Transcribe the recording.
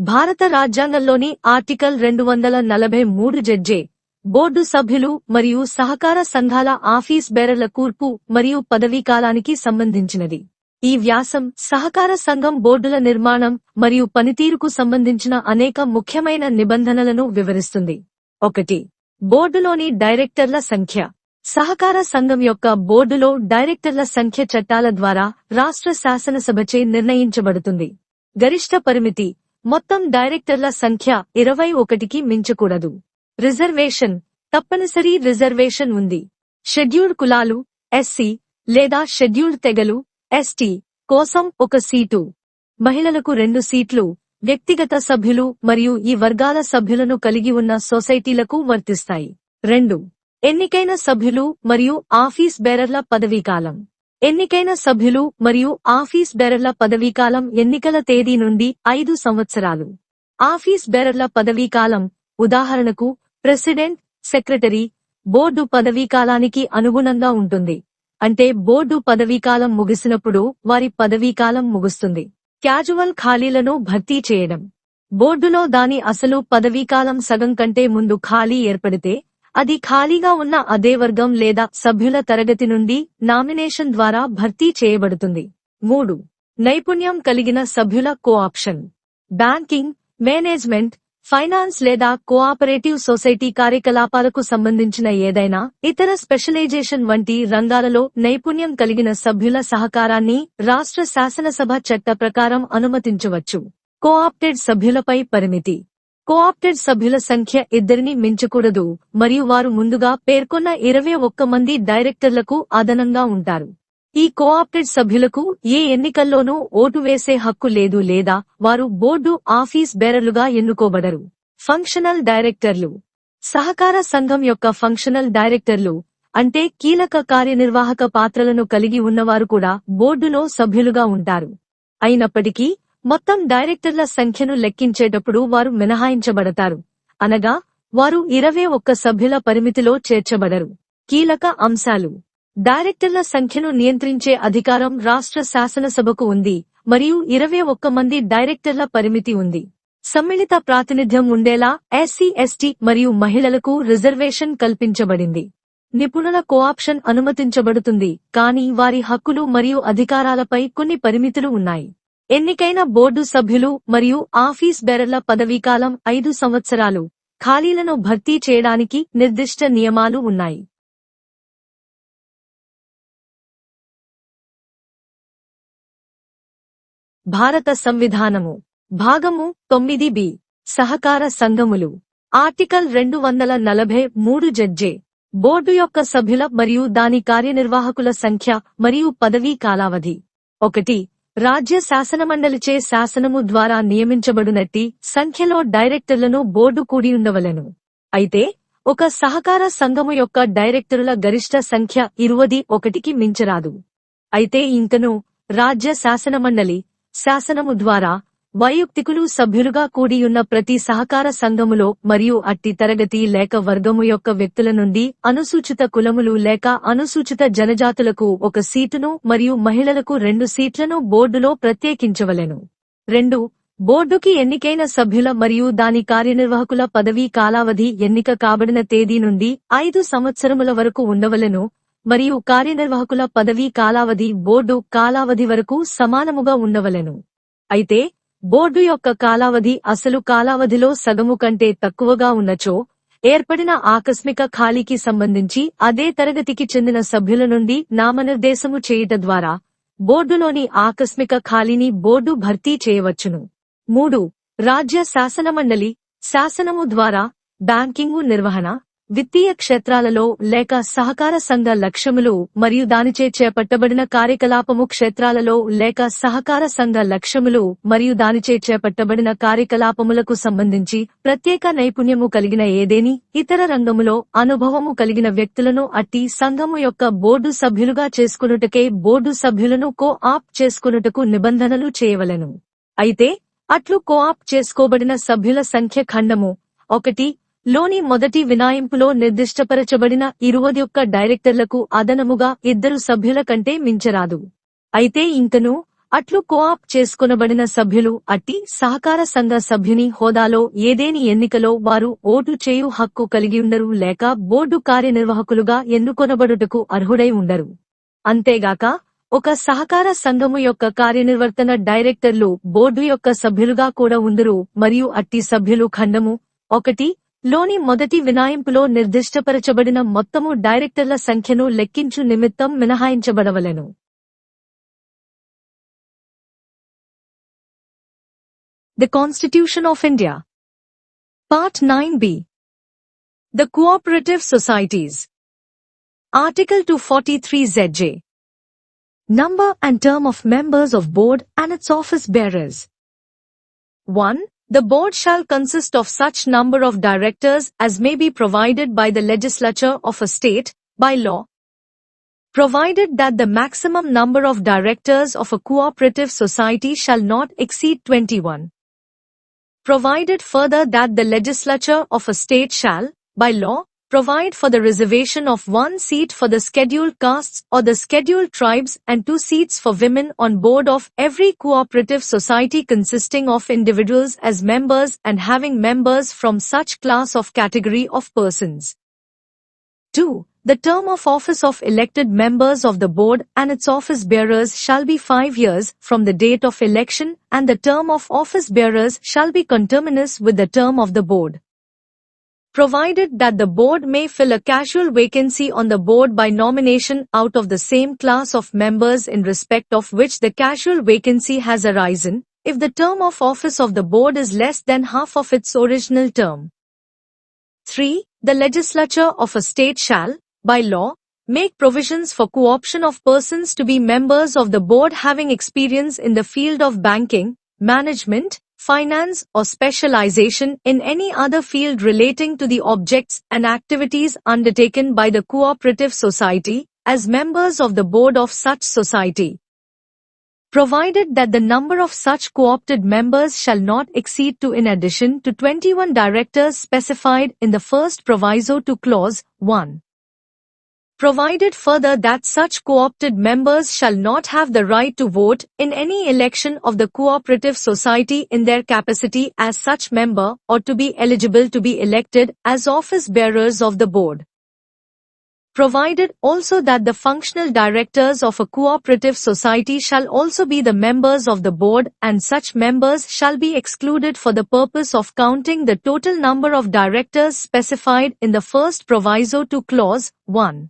భారత రాజ్యాంగంలోని ఆర్టికల్ రెండు వందల నలభై మూడు జడ్జే బోర్డు సభ్యులు మరియు సహకార సంఘాల ఆఫీస్ బేరర్ల కూర్పు మరియు పదవీకాలానికి సంబంధించినది. ఈ వ్యాసం సహకార సంఘం బోర్డుల నిర్మాణం మరియు పనితీరుకు సంబంధించిన అనేక ముఖ్యమైన నిబంధనలను వివరిస్తుంది. ఒకటి బోర్డులోని డైరెక్టర్ల సంఖ్య. సహకార సంఘం యొక్క బోర్డులో డైరెక్టర్ల సంఖ్య చట్టాల ద్వారా రాష్ట్ర శాసనసభచే నిర్ణయించబడుతుంది. గరిష్ట పరిమితి మొత్తం డైరెక్టర్ల సంఖ్య ఇరవై ఒకటికి మించకూడదు. రిజర్వేషన్. తప్పనిసరి రిజర్వేషన్ ఉంది. షెడ్యూల్డ్ కులాలు ఎస్సీ లేదా షెడ్యూల్డ్ తెగలు ఎస్టీ కోసం ఒక సీటు. మహిళలకు రెండు సీట్లు వ్యక్తిగత సభ్యులు మరియు ఈ వర్గాల సభ్యులను కలిగి ఉన్న సొసైటీలకు వర్తిస్తాయి. రెండు. ఎన్నికైన సభ్యులు మరియు ఆఫీస్ బేరర్ల పదవీకాలం. ఎన్నికైన సభ్యులు మరియు ఆఫీస్ బెరర్ల పదవీకాలం ఎన్నికల తేదీ నుండి ఐదు సంవత్సరాలు. ఆఫీస్ బెరర్ల పదవీకాలం ఉదాహరణకు ప్రెసిడెంట్ సెక్రటరీ బోర్డు పదవీకాలానికి అనుగుణంగా ఉంటుంది. అంటే బోర్డు పదవీకాలం ముగిసినప్పుడు వారి పదవీకాలం ముగుస్తుంది. క్యాజువల్ ఖాళీలను భర్తీ చేయడం. బోర్డులో దాని అసలు పదవీకాలం సగం కంటే ముందు ఖాళీ ఏర్పడితే అది ఖాళీగా ఉన్న అదే వర్గం లేదా సభ్యుల తరగతి నుండి నామినేషన్ ద్వారా భర్తీ చేయబడుతుంది. మూడు. నైపుణ్యం కలిగిన సభ్యుల కోఆప్షన్. బ్యాంకింగ్ మేనేజ్మెంట్ ఫైనాన్స్ లేదా కోఆపరేటివ్ సొసైటీ కార్యకలాపాలకు సంబంధించిన ఏదైనా ఇతర స్పెషలైజేషన్ వంటి రంగాలలో నైపుణ్యం కలిగిన సభ్యుల సహకారాన్ని రాష్ట్ర శాసనసభ చట్ట ప్రకారం అనుమతించవచ్చు. కోఆప్టెడ్ సభ్యులపై పరిమితి. కోఆప్టెడ్ సభ్యుల సంఖ్య ఇద్దరిని మించకూడదు మరియు వారు ముందుగా పేర్కొన్న ఇరవై ఒక్క మంది డైరెక్టర్లకు అదనంగా ఉంటారు. ఈ కోఆప్టెడ్ సభ్యులకు ఏ ఎన్నికల్లోనూ ఓటు వేసే హక్కు లేదు లేదా వారు బోర్డు ఆఫీస్ బేరర్లుగా ఎన్నుకోబడరు. ఫంక్షనల్ డైరెక్టర్లు. సహకార సంఘం యొక్క ఫంక్షనల్ డైరెక్టర్లు అంటే కీలక కార్యనిర్వాహక పాత్రలను కలిగి ఉన్నవారు కూడా బోర్డులో సభ్యులుగా ఉంటారు. అయినప్పటికీ మొత్తం డైరెక్టర్ల సంఖ్యను లెక్కించేటప్పుడు వారు మినహాయించబడతారు. అనగా వారు ఇరవై ఒక్క సభ్యుల పరిమితిలో చేర్చబడరు. కీలక అంశాలు. డైరెక్టర్ల సంఖ్యను నియంత్రించే అధికారం రాష్ట్ర శాసనసభకు ఉంది మరియు ఇరవై ఒక్క మంది డైరెక్టర్ల పరిమితి ఉంది. సమ్మిళిత ప్రాతినిధ్యం ఉండేలా ఎస్సీ ఎస్టీ మరియు మహిళలకు రిజర్వేషన్ కల్పించబడింది. నిపుణుల కోఆప్షన్ అనుమతించబడుతుంది కానీ వారి హక్కులు మరియు అధికారాలపై కొన్ని పరిమితులు ఉన్నాయి. ఎన్నికైన బోర్డు సభ్యులు మరియు ఆఫీస్ బెరర్ల పదవీకాలం ఐదు సంవత్సరాలు ఖాళీలను భర్తీ చేయడానికి నిర్దిష్ట నియమాలు ఉన్నాయి. భారత సంవిధానము భాగము తొమ్మిది బి. సహకార సంఘములు. ఆర్టికల్ రెండు వందల నలభై మూడు జడ్జే. బోర్డు యొక్క సభ్యుల మరియు దాని కార్యనిర్వాహకుల సంఖ్య మరియు పదవీ కాలావధి. ఒకటి. రాజ్య శాసనమండలిచే శాసనము ద్వారా నియమించబడునట్టి సంఖ్యలో డైరెక్టర్లను బోర్డు కూడి ఉండవలెను అయితే ఒక సహకార సంఘము యొక్క డైరెక్టరుల గరిష్ట సంఖ్య ఇరువది ఒకటికి మించరాదు. అయితే ఇంకను రాజ్య శాసనమండలి శాసనము ద్వారా వైయుక్తికులు సభ్యులుగా కూడియున్న ప్రతి సహకార సంఘములో మరియు అట్టి తరగతి లేక వర్గము యొక్క వ్యక్తుల నుండి అనుసూచిత కులములు లేక అనుసూచిత జనజాతులకు ఒక సీటును మరియు మహిళలకు రెండు సీట్లను బోర్డులో ప్రత్యేకించవలెను. రెండు బోర్డుకి ఎన్నికైన సభ్యుల మరియు దాని కార్యనిర్వాహకుల పదవీ కాలావధి ఎన్నిక కాబడిన తేదీ నుండి ఐదు సంవత్సరముల వరకు ఉండవలెను మరియు కార్యనిర్వాహకుల పదవీ కాలావధి బోర్డు కాలావధి వరకు సమానముగా ఉండవలెను. అయితే బోర్డు యొక్క కాలావధి అసలు కాలావధిలో సగము కంటే తక్కువగా ఉన్నచో ఏర్పడిన ఆకస్మిక ఖాళీకి సంబంధించి అదే తరగతికి చెందిన సభ్యుల నుండి నామనిర్దేశము చేయుట ద్వారా బోర్డులోని ఆకస్మిక ఖాళీని బోర్డు భర్తీ చేయవచ్చును. మూడు. రాజ్య శాసనమండలి శాసనము ద్వారా బ్యాంకింగు నిర్వహణ విత్తీయ క్షేత్రాలలో లేక సహకార సంఘ లక్ష్యములు మరియు దానిచే చేపట్టబడిన కార్యకలాపము క్షేత్రాలలో లేక సహకార సంఘ లక్ష్యములు మరియు దానిచే చేపట్టబడిన కార్యకలాపములకు సంబంధించి ప్రత్యేక నైపుణ్యము కలిగిన ఏదేని ఇతర రంగములో అనుభవము కలిగిన వ్యక్తులను అట్టి సంఘము యొక్క బోర్డు సభ్యులుగా చేసుకునుటకే బోర్డు సభ్యులను కో ఆప్ చేసుకునుటకు నిబంధనలు చేయవలెను. అయితే అట్లు కోఆప్ చేసుకోబడిన సభ్యుల సంఖ్య ఖండము ఒకటి లోని మొదటి వినాయింపులో నిర్దిష్టపరచబడిన ఇరువది యొక్క డైరెక్టర్లకు అదనముగా ఇద్దరు సభ్యుల కంటే మించరాదు. అయితే ఇంకను అట్లు కోఆప్ చేసుకొనబడిన సభ్యులు అట్టి సహకార సంఘ సభ్యుని హోదాలో ఏదేని ఎన్నికలో వారు ఓటు చేయు హక్కు కలిగి ఉండరు లేక బోర్డు కార్యనిర్వాహకులుగా ఎన్నుకొనబడుటకు అర్హుడై ఉండరు. అంతేగాక ఒక సహకార సంఘము యొక్క కార్యనిర్వర్తన డైరెక్టర్లు బోర్డు యొక్క సభ్యులుగా కూడా ఉందరు మరియు అట్టి సభ్యులు ఖండము ఒకటి లోని మొదటి వినాయింపులో నిర్దిష్టపరచబడిన మొత్తము డైరెక్టర్ల సంఖ్యను లెక్కించు నిమిత్తం మినహాయించబడవలెను The Constitution of India. Part 9b. The Cooperative Societies. Article 243 ZJ. Number and term of members of board and its office bearers. 1. The board shall consist of such number of directors as may be provided by the legislature of a state, by law, provided that the maximum number of directors of a cooperative society shall not exceed 21 provided further that the legislature of a state shall, by law, provide for the reservation of one seat for the scheduled castes or the scheduled tribes and two seats for women on board of every cooperative society consisting of individuals as members and having members from such class of category of persons. 2. The term of office of elected members of the board and its office bearers shall be five years from the date of election and the term of office bearers shall be conterminous with the term of the board. Provided that the board may fill a casual vacancy on the board by nomination out of the same class of members in respect of which the casual vacancy has arisen, if the term of office of the board is less than half of its original term. 3. The legislature of a state shall, by law, make provisions for co-option of persons to be members of the board having experience in the field of banking, management, finance or specialization in any other field relating to the objects and activities undertaken by the cooperative society, as members of the board of such society. Provided that the number of such co-opted members shall not exceed to in addition to 21 directors specified in the first proviso to clause 1 provided further that such co-opted members shall not have the right to vote in any election of the cooperative society in their capacity as such member or to be eligible to be elected as office bearers of the board. Provided also that the functional directors of a cooperative society shall also be the members of the board and such members shall be excluded for the purpose of counting the total number of directors specified in the first proviso to clause 1.